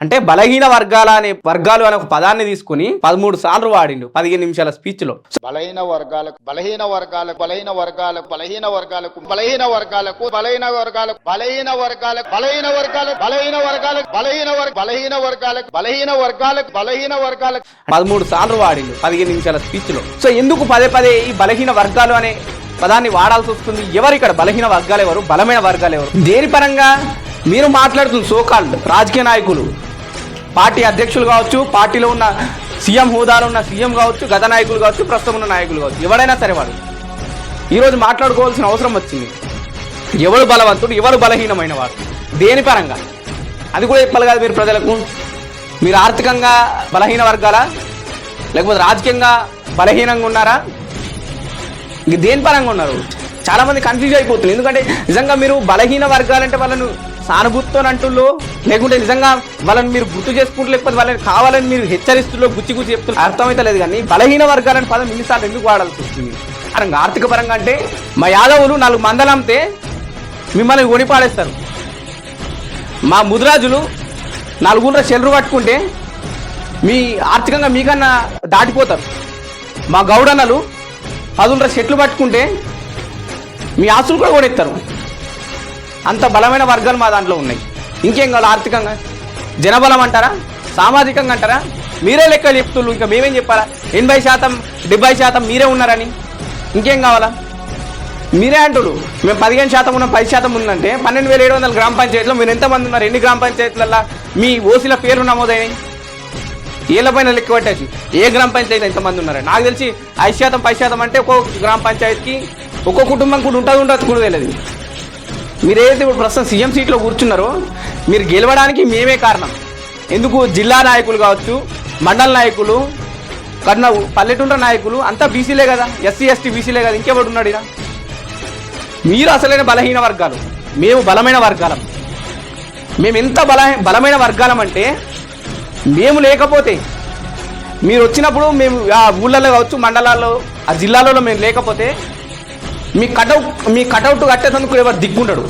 అంటే బలహీన వర్గాల అనే వర్గాలు అనే ఒక పదాన్ని తీసుకుని పదమూడు సార్లు వాడిండు పదిహేను నిమిషాల స్పీచ్లో బలహీన వర్గాలకు బలహీన వర్గాలకు బలహీన వర్గాలకు బలహీన వర్గాలకు బలహీన వర్గాలకు బలహీన వర్గాలకు బలహీన వర్గాలకు బలహీన వర్గాలకు బలహీన వర్గాలకు బలహీన వర్గ బలహీన వర్గాలకు బలహీన వర్గాలకు బలహీన వర్గాలకు పదమూడు సార్లు వాడిండు పదిహేను నిమిషాల స్పీచ్లో సో ఎందుకు పదే పదే ఈ బలహీన వర్గాలు అనే పదాన్ని వాడాల్సి వస్తుంది ఎవరు ఇక్కడ బలహీన వర్గాలు ఎవరు బలమైన వర్గాలు ఎవరు దేని పరంగా మీరు మాట్లాడుతున్న సోకాల్డ్ రాజకీయ నాయకులు పార్టీ అధ్యక్షులు కావచ్చు పార్టీలో ఉన్న సీఎం హోదాలో ఉన్న సీఎం కావచ్చు గత నాయకులు కావచ్చు ప్రస్తుతం ఉన్న నాయకులు కావచ్చు ఎవరైనా సరే వాడు. ఈరోజు మాట్లాడుకోవాల్సిన అవసరం వచ్చింది. ఎవడు బలవంతుడు ఎవరు బలహీనమైన వాడు? దేని పరంగా? అది కూడా చెప్పాలి కదా మీరు ప్రజలకు. మీరు ఆర్థికంగా బలహీన వర్గాలా? లేకపోతే రాజకీయంగా బలహీనంగా ఉన్నారా? ఇంక దేని పరంగా ఉన్నారు? చాలా మంది కన్ఫ్యూజ్ అయిపోతుంది ఎందుకంటే నిజంగా మీరు బలహీన వర్గాలంటే వాళ్ళను సానుభూతితో అంటుల్లో లేకుంటే నిజంగా వాళ్ళని మీరు గుర్తు చేసుకుంటూ లేకపోతే వాళ్ళని కావాలని మీరు హెచ్చరిస్తుల్లో గుచ్చి గుచ్చి చెప్తున్నారు. అర్థమైతే లేదు కానీ బలహీన వర్గాలని పదం ఇన్నిసార్లు ఎందుకు వాడాల్సి వస్తుంది పరంగా ఆర్థిక పరంగా అంటే మా యాదవులు నాలుగు మందలు అమ్మితే మిమ్మల్ని ఓడిపాడేస్తారు మా ముదిరాజులు నలుగురు చెల్లరు పట్టుకుంటే మీ ఆర్థికంగా మీకన్నా దాటిపోతారు. మా గౌడన్నలు పదున్నర చెట్లు పట్టుకుంటే మీ ఆస్తులు కూడా కొడెత్తారు అంత బలమైన వర్గాలు మా దాంట్లో ఉన్నాయి. ఇంకేం కావాలి? ఆర్థికంగా? జనబలం అంటారా? సామాజికంగా అంటారా? మీరే లెక్కలు చెప్తుళ్ళు ఇంకా మేమేం చెప్పాలా? ఎనభై శాతం డెబ్బై శాతం మీరే ఉన్నారని. ఇంకేం కావాలా? మీరే అంటుడు మేము పదిహేను శాతం ఉన్న పది శాతం ఉందంటే పన్నెండు వేల ఏడు వందల గ్రామ పంచాయతీలో మీరు ఎంతమంది ఉన్నారు? ఎన్ని గ్రామ పంచాయతీలలో మీ ఓసీల పేరు నమోదైనాయి? ఏళ్ళ పైన లెక్క పట్టేసి ఏ గ్రామ పంచాయతీ ఎంతమంది ఉన్నారు నాకు తెలిసి ఐదు శాతం పది శాతం అంటే ఒక్కో గ్రామ పంచాయతీకి ఒక్కో కుటుంబం కూడా ఉంటుంది ఉండదు కూడా తెలియదు. మీరు ఏదైతే ఇప్పుడు ప్రస్తుతం సీఎం సీట్లో కూర్చున్నారో మీరు గెలవడానికి మేమే కారణం. ఎందుకు? జిల్లా నాయకులు కావచ్చు మండల నాయకులు కన్నా పల్లెటూళ్ళ నాయకులు అంతా బీసీలే కదా. ఎస్సీ ఎస్టీ బీసీలే కదా. ఇంకెవడు ఉన్నాడు మీరు అసలైన బలహీన వర్గాలు. మేము బలమైన వర్గాలం. మేము ఎంత బల బలమైన వర్గాలం అంటే మేము లేకపోతే మీరు వచ్చినప్పుడు మేము ఆ ఊళ్ళలో కావచ్చు మండలాల్లో ఆ జిల్లాలలో మేము లేకపోతే మీ కటౌట్ మీ కటౌట్ కట్టేందుకు ఎవరు దిగ్గుండడు